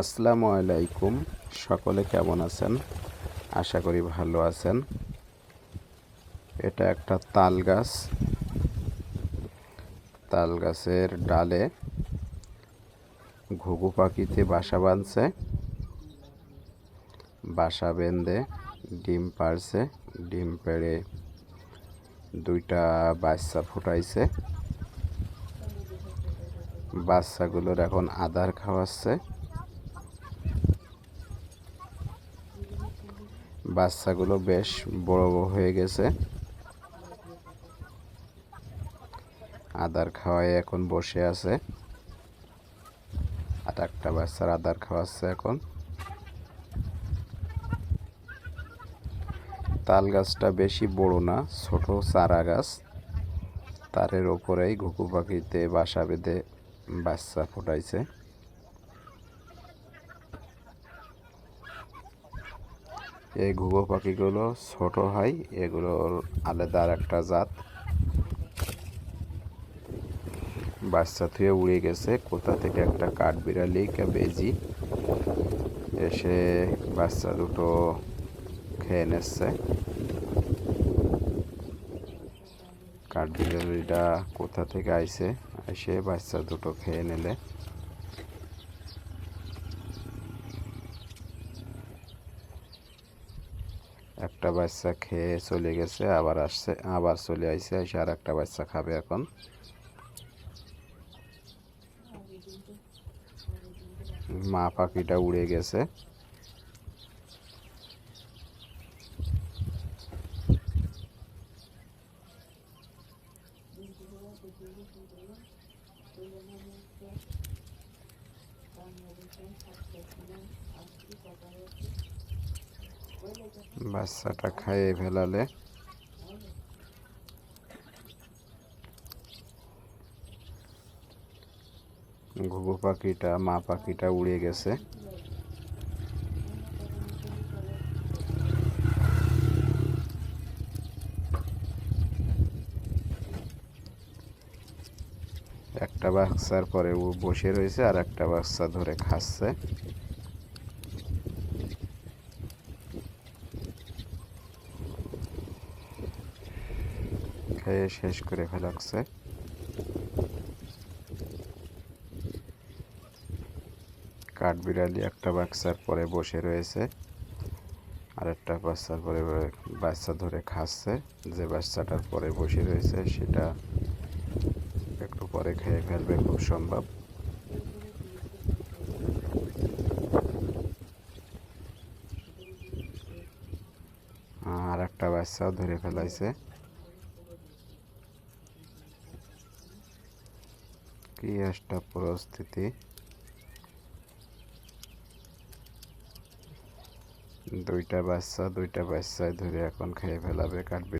আসসালামু আলাইকুম। সকলে কেমন আছেন? আশা করি ভালো আছেন। এটা একটা তাল গাছ। তাল গাছের ডালে ঘুঘু পাখিতে বাসা বাঁধছে। বাসা বেঁধে ডিম পাড়ছে। ডিম পেড়ে দুইটা বাচ্চা ফুটাইছে। বাচ্চাগুলোর এখন আদার খাওয়াচ্ছে। বাচ্চাগুলো বেশ বড় বড় হয়ে গেছে। আদার খাওয়ায় এখন বসে আছে। আর একটা বাচ্চার আদার খাওয়াচ্ছে এখন। তাল গাছটা বেশি বড় না, ছোট চারা গাছ। তারের ওপরেই ঘুঘু পাখিতে বাসা বেঁধে বাচ্চা ফোটাইছে। এই ঘুঘো পাখিগুলো ছোট হয়, এগুলোর আলাদা একটা জাত। বাচ্চা থুয়ে উড়ে গেছে, কোথা থেকে একটা কাঠ কাঠবিড়ালি বেজি, এসে বাচ্চা দুটো খেয়ে নিচ্ছে। কাঠবিড়ালিটা কোথা থেকে আইছে, এসে বাচ্চা দুটো খেয়ে নিলে। একটা বাচ্চা খেয়ে চলে গেছে, আবার আসছে, আবার চলে আইছে, এসে আর একটা বাচ্চা খাবে এখন। মা পাখিটা উড়ে গেছে। বাচ্চাটা খাইয়ে ফেলালে। ঘুঘু পাখিটা, মা পাখিটা উড়ে গেছে। একটা বাচ্চার পরে ও বসে রয়েছে আর একটা বাচ্চা ধরে খাচ্ছে। খেয়ে শেষ করে ফেলাচ্ছে কাঠবিড়ালি একটা বাচ্চার পরে বসে রয়েছে, আর একটা বাচ্চার পরে বাচ্চা ধরে খাচ্ছে। যে বাচ্চাটার পরে বসে রয়েছে, সেটা একটু পরে খেয়ে ফেলবে খুব সম্ভব। আর একটা বাচ্চাও ধরে ফেলাইছে। কি একটা পরিস্থিতি। দুইটা বাচ্চা দুইটা বাচ্চায় ধরে এখন খেয়ে ফেলাবে কাটবে।